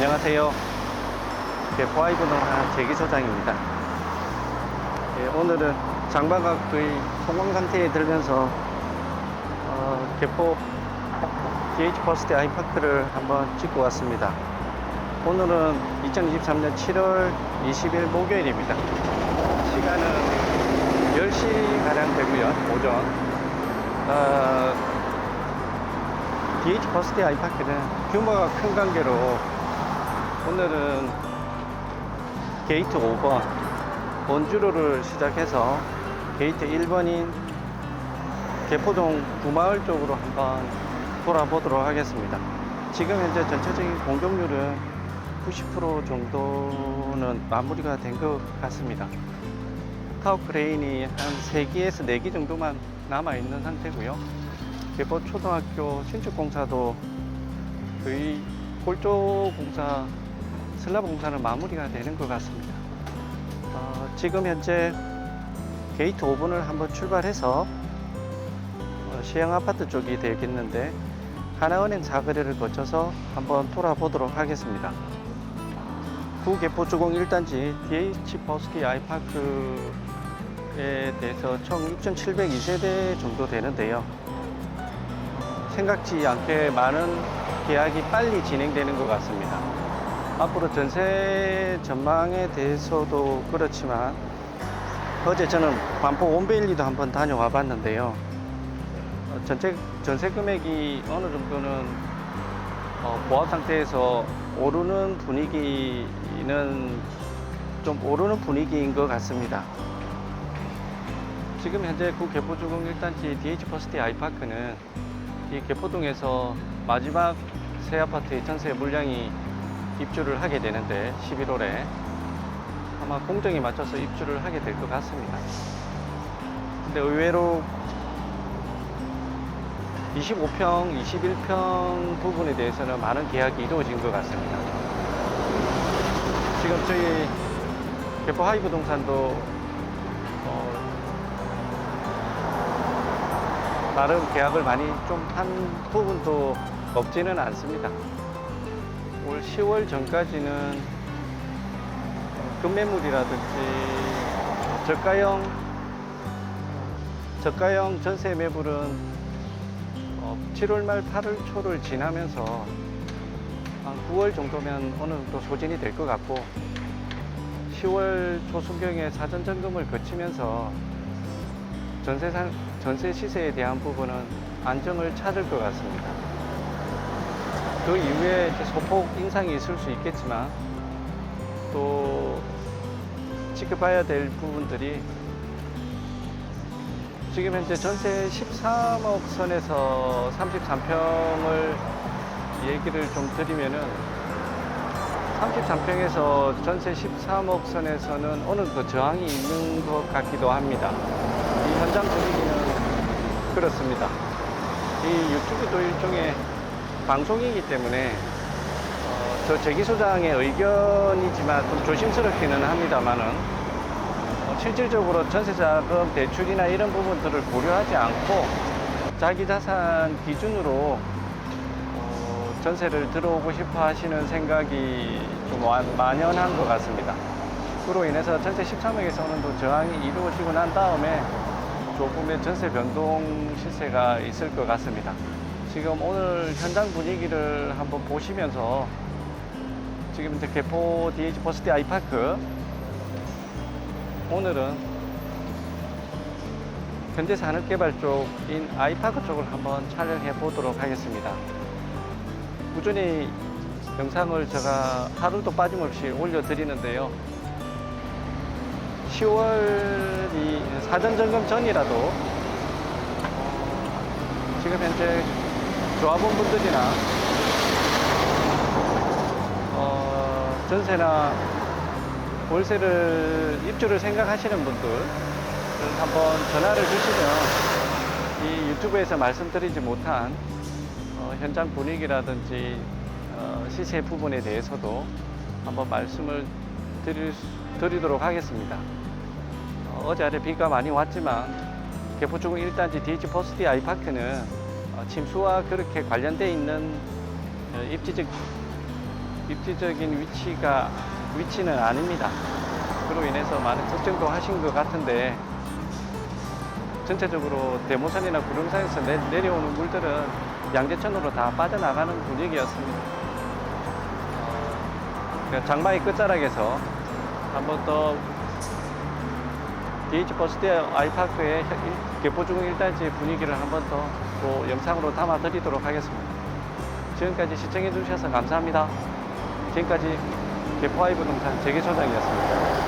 안녕하세요. 개포아이브 농화 재기소장입니다. 예, 오늘은 거의 성공 상태에 들면서 어, 개포 DH 퍼스트 아이파크를 한번 찍고 왔습니다. 오늘은 2023년 7월 20일 목요일입니다. 시간은 10시가량 되고요, 오전. 어, DH 퍼스트 아이파크는 규모가 큰 관계로 오늘은 게이트 5번 원주로를 시작해서 게이트 1번인 개포동 구마을 쪽으로 한번 돌아보도록 하겠습니다. 지금 현재 전체적인 공격률은 90% 정도는 마무리가 된 것 같습니다. 타워 크레인이 한 3기에서 4기 정도만 남아 있는 상태고요. 개포 초등학교 신축 공사도 거의 골조 공사, 슬라브 공사는 마무리가 되는 것 같습니다. 어, 지금 현재 게이트 5번을 한번 출발해서 어, 시형 아파트 쪽이 되겠는데 하나은행 사거리를 거쳐서 한번 돌아보도록 하겠습니다. 구개포 주공 1단지 DH 버스키 아이파크에 대해서 총 6,702세대 정도 되는데요. 생각지 않게 많은 계약이 빨리 진행되는 것 같습니다. 앞으로 전세 전망에 대해서도 그렇지만 어제 저는 반포 원베일리도 한번 다녀와 봤는데요. 어, 전체 전세 금액이 어느 정도는 어, 보합 상태에서 오르는 분위기는 좀 오르는 분위기인 것 같습니다. 지금 현재 구 개포주공 1단지 DH 퍼스트 아이파크는 이 개포동에서 마지막 새 아파트의 전세 물량이 입주를 하게 되는데 11월에 아마 공정에 맞춰서 입주를 하게 될 것 같습니다. 근데 의외로 25평, 21평 부분에 대해서는 많은 계약이 이루어진 것 같습니다. 지금 저희 개포 하이 부동산도 어, 나름 계약을 많이 좀 한 부분도 없지는 않습니다. 올 10월 전까지는 급매물이라든지 저가형 저가형 전세 매물은 어, 7월 말 8월 초를 지나면서 한 9월 정도면 어느 정도 소진이 될 것 같고 10월 초순경에 사전 점검을 거치면서 전세 상 전세 시세에 대한 부분은 안정을 찾을 것 같습니다. 그 이후에 소폭 인상이 있을 수 있겠지만 또 지켜봐야 될 부분들이 지금 현재 전세 13억 선에서 33평을 얘기를 좀 드리면은 33평에서 전세 13억 선에서는 어느 정도 저항이 있는 것 같기도 합니다. 이 현장 분위기는 그렇습니다. 이 유튜브도 일종의 방송이기 때문에 어, 저 재기소장의 의견이지만 좀 조심스럽기는 합니다만은 어, 실질적으로 전세자금 대출이나 이런 부분들을 고려하지 않고 자기 자산 기준으로 어, 전세를 들어오고 싶어 하시는 생각이 좀 와- 만연한 것 같습니다. 그로 인해서 전세 13억에서 어느 정도 저항이 이루어지고 난 다음에 조금의 전세 변동 시세가 있을 것 같습니다. 지금 오늘 현장 분위기를 한번 보시면서 지금 이제 개포 DH 버스트 아이파크 오늘은 현대산업개발 쪽인 아이파크 쪽을 한번 촬영해 보도록 하겠습니다. 꾸준히 영상을 제가 하루도 빠짐없이 올려드리는데요. 10월이 사전 점검 전이라도 어, 지금 현재 조합원분들이나 어, 전세나 월세를 입주를 생각하시는 분들 한번 전화를 주시면 이 유튜브에서 말씀드리지 못한 어, 현장 분위기라든지 어, 시세 부분에 대해서도 한번 말씀을 드릴, 수- 드리도록 하겠습니다. 어, 어제 아래 비가 많이 왔지만 개포주공 1단지 DH 포스트 아이파크는 어, 침수와 그렇게 관련돼 있는 어, 입지적 입지적인 위치가 위치는 아닙니다. 그로 인해서 많은 걱정도 하신 것 같은데 전체적으로 대모산이나 구룡산에서 내, 내려오는 물들은 양재천으로 다 빠져나가는 분위기였습니다. 어, 장마의 끝자락에서 한번 더 DH 버스대 아이파크의 개포중 일단지 분위기를 한번 더 또 영상으로 담아 드리도록 하겠습니다. 지금까지 시청해 주셔서 감사합니다. 지금까지 개포아이 부동산 재개소장이었습니다.